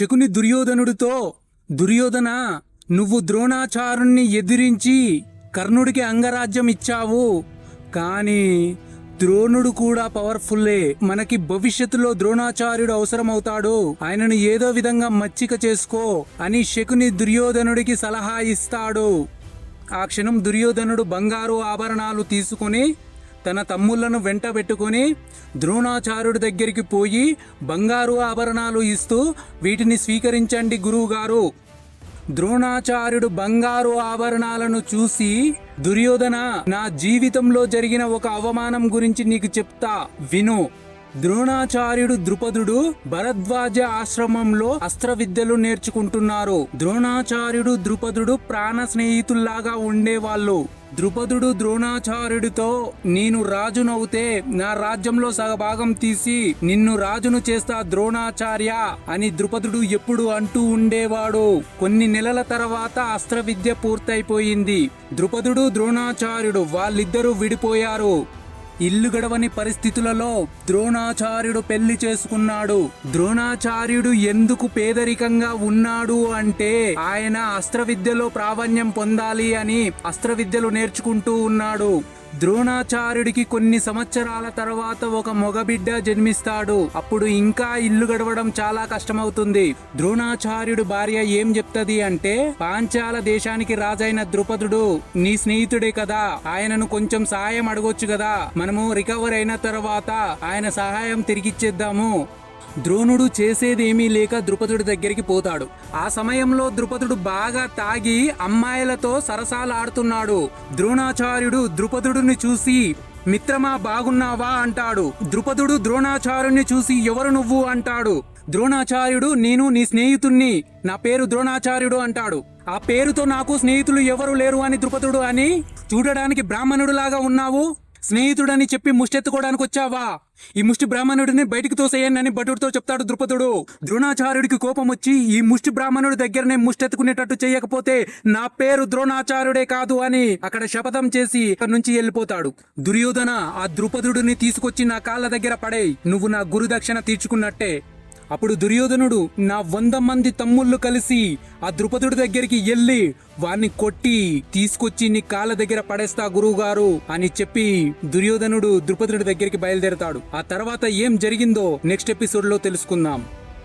శకుని దుర్యోధనుడితో దుర్యోధన నువ్వు ద్రోణాచారుణ్ణి ఎదిరించి కర్ణుడికి అంగరాజ్యం ఇచ్చావు. కానీ ద్రోణుడు కూడా పవర్ఫుల్లే. మనకి భవిష్యత్తులో ద్రోణాచార్యుడు అవసరమవుతాడు. ఆయనను ఏదో విధంగా మచ్చిక చేసుకో అని శకుని దుర్యోధనుడికి సలహా ఇస్తాడు. ఆ క్షణం దుర్యోధనుడు బంగారు ఆభరణాలు తీసుకుని తన తమ్ముళ్ళను వెంట పెట్టుకుని ద్రోణాచార్యుడి దగ్గరికి పోయి బంగారు ఆభరణాలు ఇస్తూ వీటిని స్వీకరించండి గురువుగారు. ద్రోణాచార్యుడు బంగారు ఆభరణాలను చూసి దుర్యోధన నా జీవితంలో జరిగిన ఒక అవమానం గురించి నీకు చెప్తా. విను. ద్రోణాచార్యుడు ద్రుపదుడు భరద్వాజ ఆశ్రమంలో అస్త్ర విద్యలు నేర్చుకుంటున్నారు. ద్రోణాచార్యుడు ద్రుపదుడు ప్రాణ స్నేహితుల్లాగా ఉండేవాళ్ళు. ద్రుపదుడు ద్రోణాచార్యుడితో నేను రాజునవుతే నా రాజ్యంలో సగభాగం తీసి నిన్ను రాజును చేస్తా ద్రోణాచార్య అని ద్రుపదుడు ఎప్పుడు అంటూ ఉండేవాడు. కొన్ని నెలల తర్వాత అస్త్ర విద్య పూర్తయిపోయింది. ద్రుపదుడు ద్రోణాచార్యుడు వాళ్ళిద్దరూ విడిపోయారు. ఇల్లు గడవని పరిస్థితులలో ద్రోణాచార్యుడు పెళ్ళి చేసుకున్నాడు. ద్రోణాచార్యుడు ఎందుకు పేదరికంగా ఉన్నాడు అంటే ఆయన అస్త్ర విద్యలో ప్రావీణ్యం పొందాలి అని అస్త్ర విద్యలు నేర్చుకుంటూ ఉన్నాడు. ద్రోణాచార్యుడికి కొన్ని సంవత్సరాల తర్వాత ఒక మగబిడ్డ జన్మిస్తాడు. అప్పుడు ఇంకా ఇల్లు గడవడం చాలా కష్టమవుతుంది. ద్రోణాచార్యుడు భార్య ఏం చెప్తది అంటే పాంచాల దేశానికి రాజైన ద్రుపదుడు నీ స్నేహితుడే కదా. ఆయనను కొంచెం సహాయం అడగొచ్చు కదా. మనము రికవర్ అయిన తర్వాత ఆయన సహాయం తిరిగిచ్చేద్దాము. ద్రోణుడు చేసేదేమీ లేక ద్రుపదుడి దగ్గరికి పోతాడు. ఆ సమయంలో ద్రుపదుడు బాగా తాగి అమ్మాయిలతో సరసాలాడుతున్నాడు. ద్రోణాచార్యుడు ద్రుపదుడిని చూసి మిత్రమా బాగున్నావా? అంటాడు. ద్రుపదుడు ద్రోణాచార్యుని చూసి ఎవరు నువ్వు? అంటాడు. ద్రోణాచార్యుడు నేను నీ స్నేహితుణ్ణి. నా పేరు ద్రోణాచార్యుడు అంటాడు. ఆ పేరుతో నాకు స్నేహితులు ఎవరు లేరు అని ద్రుపదుడు అని చూడడానికి బ్రాహ్మణుడులాగా ఉన్నావు? స్నేహితుడని చెప్పి ముష్టెత్తుకోవడానికి వచ్చావా ఈ ముష్టి బ్రాహ్మణుడిని బయటికి తోసేయనని భటుడితో చెప్తాడు ద్రుపదుడు. ద్రోణాచార్యుడికి కోపం వచ్చి ఈ ముష్టి బ్రాహ్మణుడి దగ్గరనే ముష్టెత్తుకునేటట్టు చేయకపోతే నా పేరు ద్రోణాచార్యుడే కాదు అని అక్కడ శపథం చేసి అక్కడి నుంచి వెళ్ళిపోతాడు. దుర్యోధన ఆ ద్రుపదుడిని తీసుకొచ్చి నా కాళ్ళ దగ్గర పడేయ్. నువ్వు నా గురుదక్షిణ తీర్చుకున్నట్టే. అప్పుడు దుర్యోధనుడు నా వంద మంది తమ్ముళ్ళు కలిసి ఆ ద్రుపదుడి దగ్గరికి వెళ్ళి వాణ్ణి కొట్టి తీసుకొచ్చి నీ కాళ్ళ దగ్గర పడేస్తా గురువుగారు అని చెప్పి దుర్యోధనుడు ద్రుపదుడి దగ్గరికి బయలుదేరతాడు. ఆ తర్వాత ఏం జరిగిందో నెక్స్ట్ ఎపిసోడ్లో తెలుసుకుందాం.